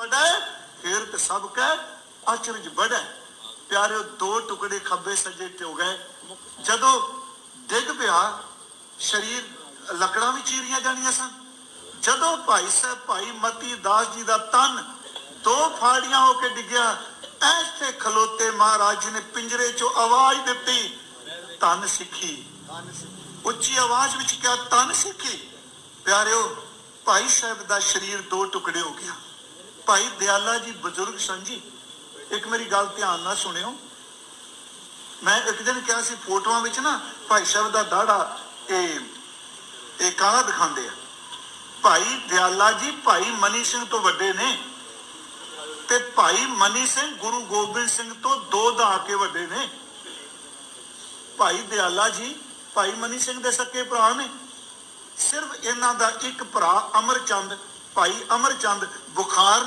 ਪੜੈ ਫੇਰ ਤੇ ਸਭ ਕੈ ਅਚਰਜ ਬੜੈ ਪਿਆਰਿਓ, ਦੋ ਟੁਕੜੇ ਖੱਬੇ ਸੱਜੇ ਤੇ ਹੋ ਗਏ। ਜਦੋਂ ਡਿੱਗ ਪਿਆ, ਸਰੀਰ, ਲੱਕੜਾਂ ਵੀ ਚੀਰੀਆਂ ਜਾਣੀਆਂ ਸਨ। ਜਦੋਂ ਭਾਈ ਸਾਹਿਬ, ਭਾਈ ਮਤੀ ਦਾਸ ਜੀ ਦਾ ਤਨ ਦੋ ਫਾੜੀਆਂ ਹੋ ਕੇ ਡਿੱਗਿਆ, ਐਸੇ ਖਲੋਤੇ ਮਹਾਰਾਜ ਜੀ ਨੇ ਪਿੰਜਰੇ ਚੋਂ ਆਵਾਜ਼ ਦਿੱਤੀ, ਤਨ ਸਿੱਖੀ। ਉੱਚੀ ਆਵਾਜ਼ ਵਿੱਚ ਕਿਹਾ, ਤਨ ਸਿੱਖੀ। ਪਿਆਰਿਓ, ਭਾਈ ਸਾਹਿਬ ਦਾ ਸਰੀਰ ਦੋ ਟੁਕੜੇ ਹੋ ਗਿਆ। ਭਾਈ ਦਿਆਲਾ ਜੀ ਬਜ਼ੁਰਗ ਸਨ ਜੀ। ਇੱਕ ਮੇਰੀ ਗੱਲ ਧਿਆਨ ਨਾਲ ਸੁਣਿਓ। ਮੈਂ ਇੱਕ ਦਿਨ ਕਿਹਾ ਸੀ, ਫੋਟੋਆਂ ਵਿੱਚ ਨਾ ਭਾਈ ਸਾਹਿਬ ਦਾ ਦਾੜਾ ਇਹ ਇਹ ਕਾਹਦਾ ਦਿਖਾਉਂਦੇ ਆ। ਭਾਈ ਦਿਆਲਾ ਜੀ, ਭਾਈ ਮਨੀ ਸਿੰਘ ਤੋਂ ਵੱਡੇ ਨੇ। ਤੇ ਭਾਈ ਮਨੀ ਸਿੰਘ ਗੁਰੂ ਗੋਬਿੰਦ ਸਿੰਘ ਤੋਂ ਦੋ ਦਾ ਕੇ ਵੱਡੇ ਨੇ। ਭਾਈ ਦਿਆਲਾ ਜੀ, ਭਾਈ ਮਨੀ ਸਿੰਘ ਦੇ ਸਕੇ ਭਰਾ ਨੇ। ਸਿਰਫ ਇਹਨਾਂ ਦਾ ਇੱਕ ਭਰਾ ਅਮਰਚੰਦ, ਭਾਈ ਅਮਰਚੰਦ ਬੁਖਾਰ